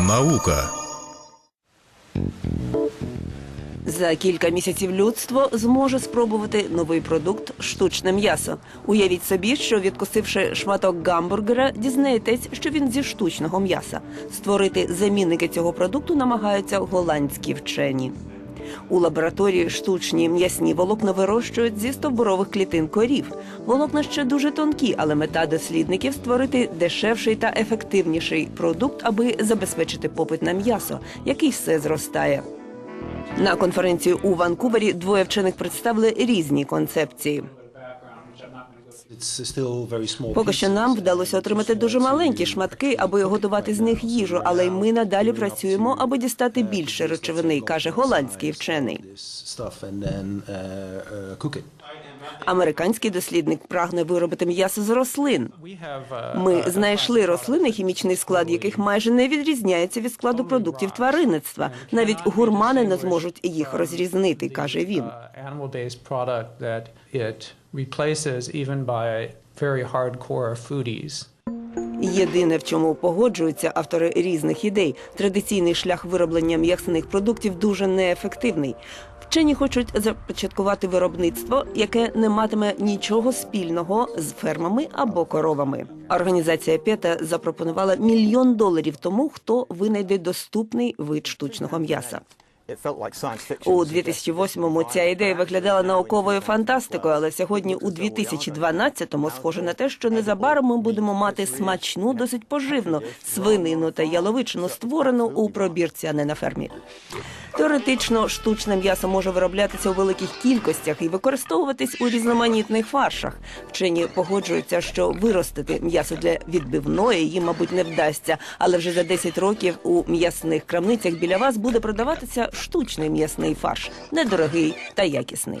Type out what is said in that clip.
Наука За кілька місяців людство зможе спробувати новий продукт штучне м'ясо. Уявіть собі, що відкусивши шматок гамбургера, дізнаєтесь, що він зі штучного м'яса. Створити замінники цього продукту намагаються голландські вчені. У лабораторії штучні м'ясні волокна вирощують зі стовбурових клітин корів. Волокна ще дуже тонкі, але мета дослідників створити дешевший та ефективніший продукт, аби забезпечити попит на м'ясо, який все зростає. На конференції у Ванкувері двоє вчених представили різні концепції. Поки що нам вдалося отримати дуже маленькі шматки, аби готувати з них їжу, але й ми надалі працюємо, аби дістати більше речовини, каже голландський вчений. Американський дослідник прагне виробити м'ясо з рослин. Ми знайшли рослини, хімічний склад яких майже не відрізняється від складу продуктів тваринництва. Навіть гурмани не зможуть їх розрізнити, каже він. replaces even by very hardcore foodies. Єдине, в чому погоджуються автори різних ідей, традиційний шлях вироблення м'ясних продуктів дуже неефективний. Вчені хочуть започаткувати виробництво, яке не матиме нічого спільного з фермами або коровами. Організація ПЕТА запропонувала мільйон доларів тому, хто винайде доступний вид штучного м'яса. У 2008-му ця ідея виглядала науковою фантастикою, але сьогодні, у 2012-му, схоже на те, що незабаром ми будемо мати смачну, досить поживну свинину та яловичину, створену у пробірці, а не на фермі. Теоретично штучне м'ясо може вироблятися у великих кількостях і використовуватись у різноманітних фаршах. Вчені погоджуються, що виростити м'ясо для відбивної їм, мабуть, не вдасться, але вже за 10 років у м'ясних крамницях біля вас буде продаватися штучний м'ясний фарш, недорогий та якісний.